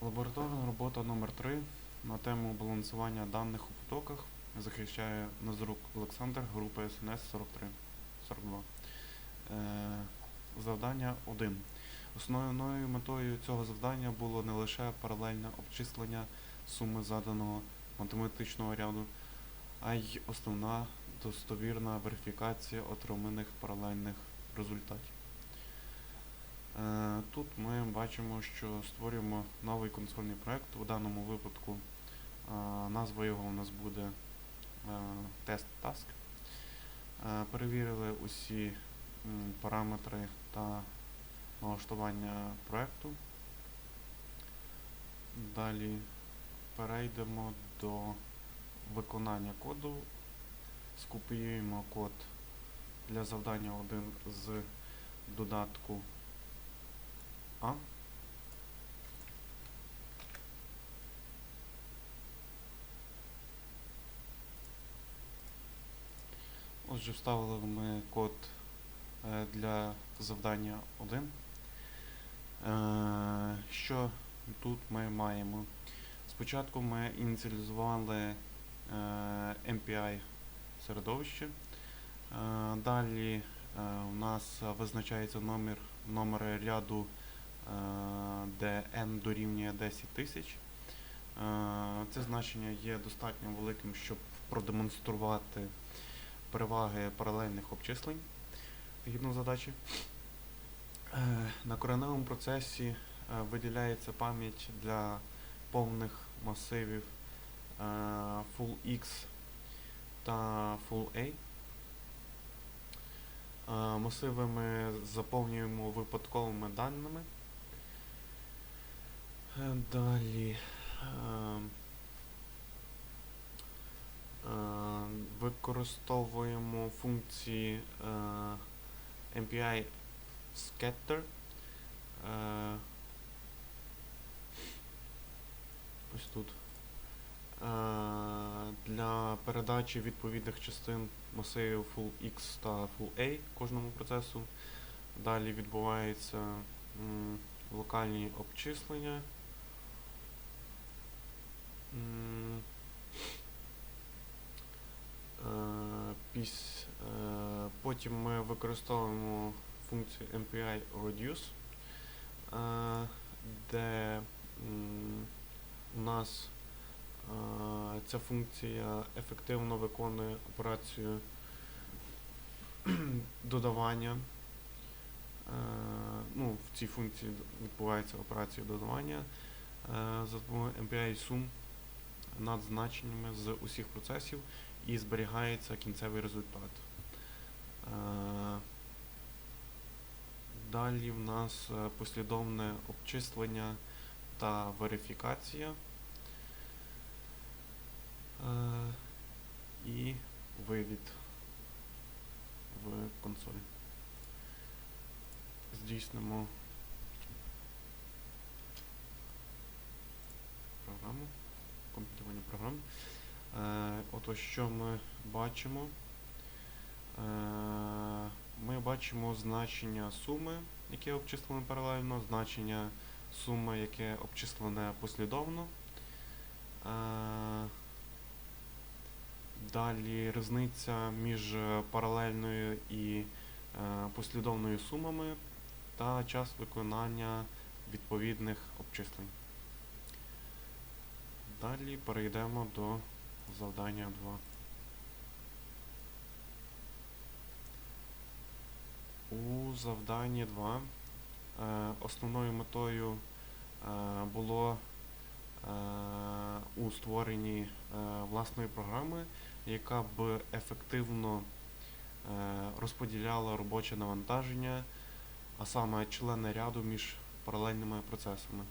Лабораторна робота номер 3 на тему балансування даних у потоках захищає Назрук Олександр, група СНС 43 42. Е, завдання 1. Основною метою цього завдання було не лише паралельне обчислення суми заданого математичного ряду, а й основна достовірна верифікація отриманих паралельних результатів. Е, Тут ми бачимо, що створюємо новий консольний проект. У даному випадку е, назва його у нас буде е, тест task. Е, Перевірили усі параметри та налаштування проекту. Далі перейдемо до виконання коду. Скопіюємо код для завдання 1 з додатку А. Отже, вставили ми код е, для завдання 1. Е, Що тут ми маємо? Спочатку ми ініціалізували е, MPI середовище. Далі у нас визначається номер, номер ряду, де n дорівнює 10 тисяч. Е, Це значення є достатньо великим, щоб продемонструвати переваги паралельних обчислень згідно задачі. Е, На кореневому процесі е, виділяється пам'ять для повних масивів е, Full X та Full A. Е, Масиви ми заповнюємо випадковими даними. Далі. е, е, Використовуємо функції е, MPI scatter. Е, Ось тут. Е, Для передачі відповідних частин масивів Full X та Full A кожному процесу. Далі відбуваються локальні обчислення. Е, е, Потім ми використовуємо функцію MPI reduce, е, де у нас ця функція ефективно виконує операцію додавання. Ну, в цій функції відбувається операція додавання за допомогою MPI sum над значеннями з усіх процесів і зберігається кінцевий результат. Е, Далі в нас е, послідовне обчислення та верифікація. Е, І вивід в консоль. Здійснимо програму, компілювання програм. Е, Ото що ми бачимо? Е, Ми бачимо значення суми, яке обчислено паралельно, значення суми, яке обчислене послідовно. Е, Далі різниця між паралельною і послідовною сумами та час виконання відповідних обчислень. Далі перейдемо до завдання 2. У завданні 2 е, основною метою е, було е, у створенні власної програми, яка б ефективно розподіляла робоче навантаження, а саме члени ряду між паралельними процесами.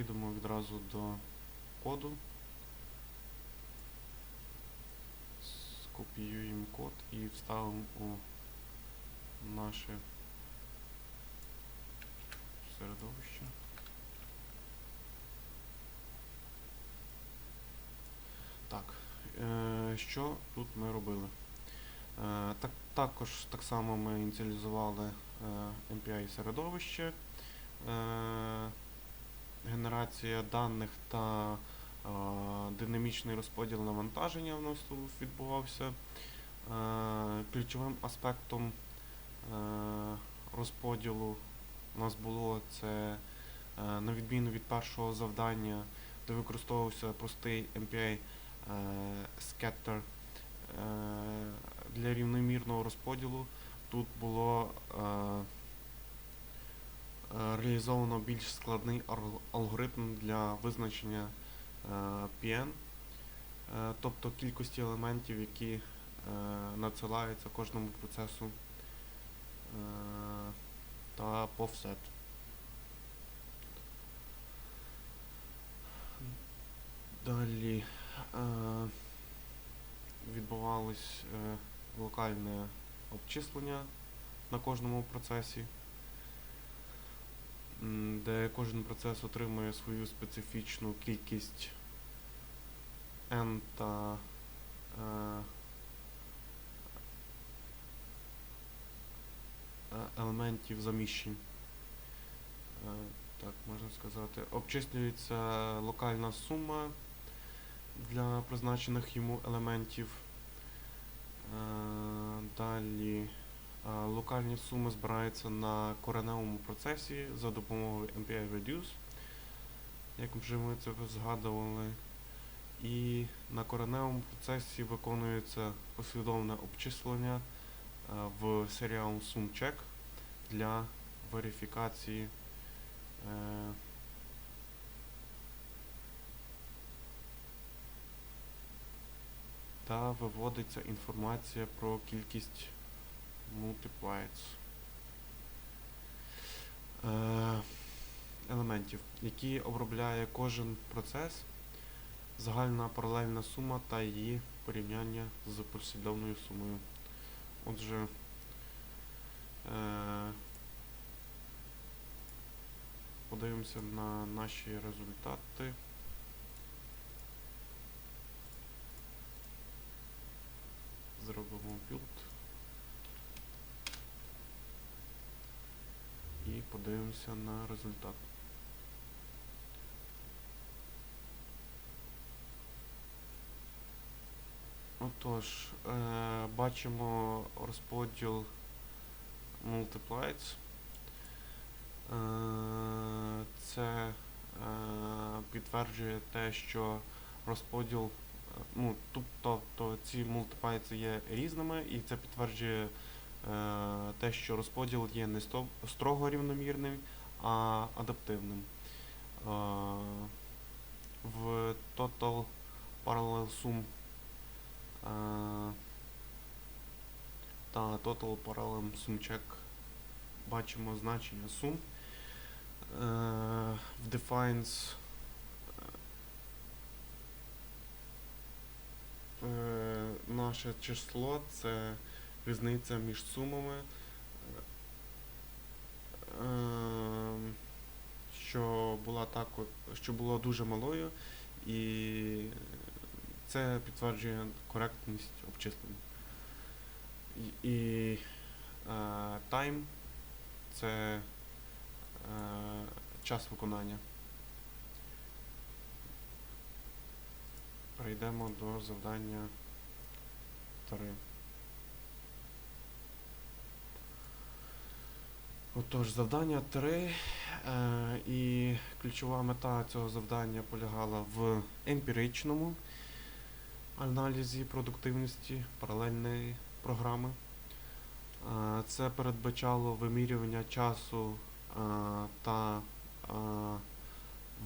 Перейдемо відразу до коду. Скопіюємо код і вставимо у наше середовище. Так, е, що тут ми робили? Е, так, також так само ми ініціалізували е, MPI середовище, генерація даних та е, динамічний розподіл навантаження у нас відбувався. Е, ключовим аспектом е, розподілу у нас було це, на відміну від першого завдання, де використовувався простий MPI е, scatter для рівномірного розподілу. Тут було реалізовано більш складний алгоритм для визначення е, PN, е, тобто кількості елементів, які е, надсилаються кожному процесу е, та повсет. Далі е, відбувалось е, локальне обчислення на кожному процесі, де кожен процес отримує свою специфічну кількість n та е, е, елементів заміщень. Е, Так, можна сказати. Обчислюється локальна сума для призначених йому елементів. Далі локальні суми збираються на кореневому процесі за допомогою MPI Reduce, як вже ми це згадували. І на кореневому процесі виконується послідовне обчислення в serial sum check для верифікації е, та виводиться інформація про кількість multipliers е, елементів, які обробляє кожен процес, загальна паралельна сума та її порівняння з послідовною сумою. Отже, е, подивимося на наші результати. Зробимо build. І подивимося на результат. Отож, е, бачимо розподіл multiplies. Е, це е, підтверджує те, що розподіл, е, ну, тобто ці multipliers є різними, і це підтверджує те, що розподіл є не строго рівномірним, а адаптивним. Е, в total parallel sum е, та total parallel sum check бачимо значення сум. Е, в defines е, наше число це різниця між сумами, е, що була так, що було дуже малою, і це підтверджує коректність обчислень. І, е, це е, час виконання. Перейдемо до завдання 3. Отож, завдання 3. Е, і ключова мета цього завдання полягала в емпіричному аналізі продуктивності паралельної програми. Е, Це передбачало вимірювання часу е, та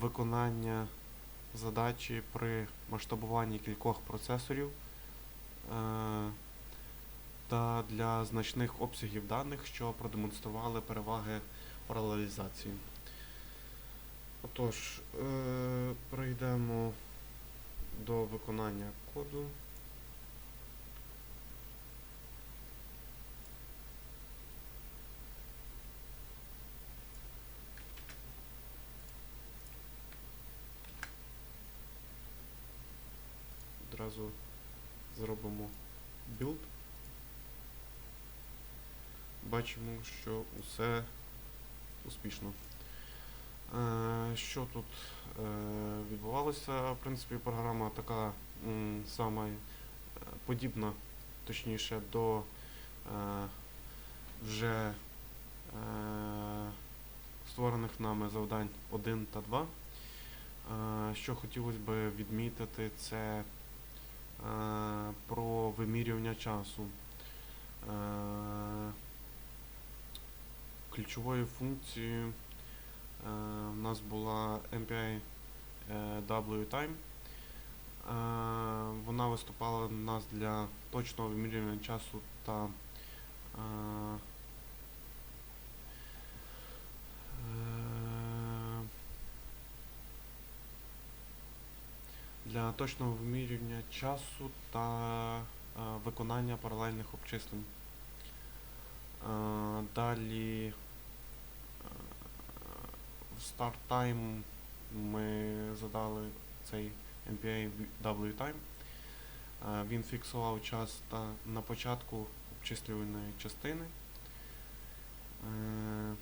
виконання задачі при масштабуванні кількох процесорів та для значних обсягів даних, що продемонстрували переваги паралелізації. Отож, е, перейдемо до виконання коду. Одразу зробимо build. Бачимо, що усе успішно. Е, Що тут е, відбувалося? В принципі, програма така сама е, подібна, точніше, до вже створених нами завдань 1 та 2. Е, Що хотілося б відмітити, це про вимірювання часу. Ключовою функцією е, в нас була MPI е, WTime. Е, Вона виступала в нас для точного вимірювання часу та для точного вимірювання часу та виконання паралельних обчислень. Далі start time ми задали цей MPA W time. Е, Він фіксував час на початку обчислювальної частини. Е,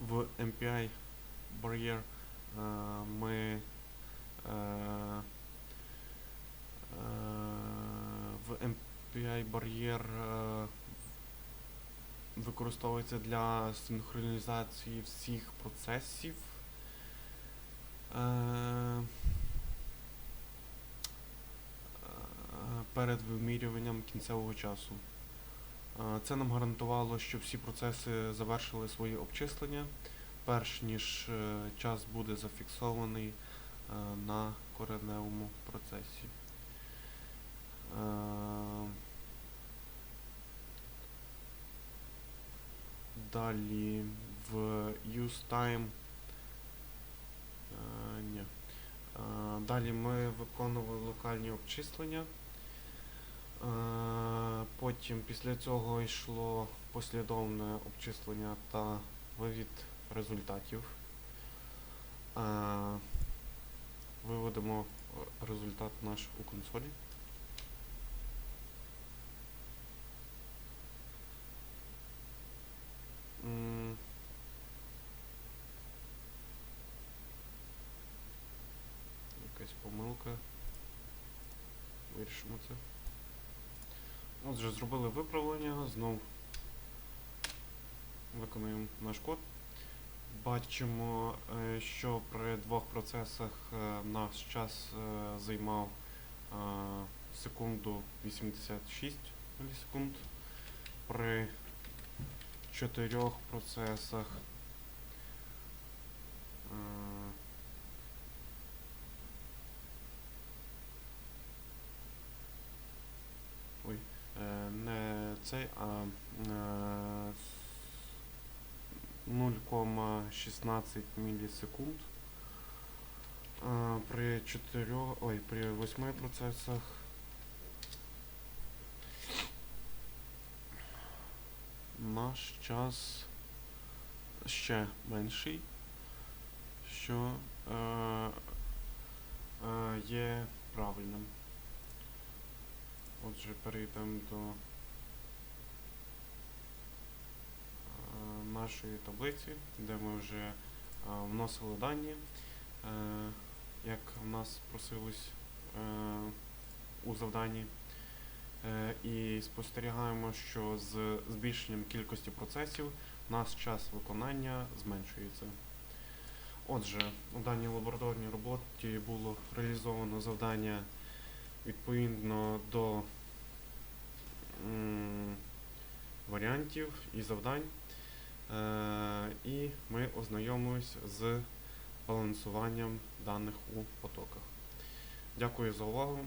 В MPI barrier е, ми в MPI е, використовується для синхронізації всіх процесів. Е, е, перед вимірюванням кінцевого часу. Е, Це нам гарантувало, що всі процеси завершили свої обчислення, перш ніж час буде зафіксований на кореневому процесі. Далі в use time. Е, ні. Е, Далі ми виконували локальні обчислення. Е, Потім після цього йшло послідовне обчислення та вивід результатів. Е, Виводимо результат наш у консолі. Якась помилка. Вирішимо це. Отже, зробили виправлення, знов виконуємо наш код. Бачимо, е, що при двох процесах е, наш час е, займав секунду 86 мілісекунд. При чотирьох процесах Ой, е, не цей, а е, с- 0,16 мілісекунд. Е, При 4, ой, при 8 процесах наш час ще менший, що е, е, є правильним. Отже, перейдемо до е, нашої таблиці, де ми вже е, вносили дані, е, як в нас просилось у завданні. Е, І спостерігаємо, що з збільшенням кількості процесів наш час виконання зменшується. Отже, у даній лабораторній роботі було реалізовано завдання відповідно до варіантів і завдань. Е, І ми ознайомились з балансуванням даних у потоках. Дякую за увагу.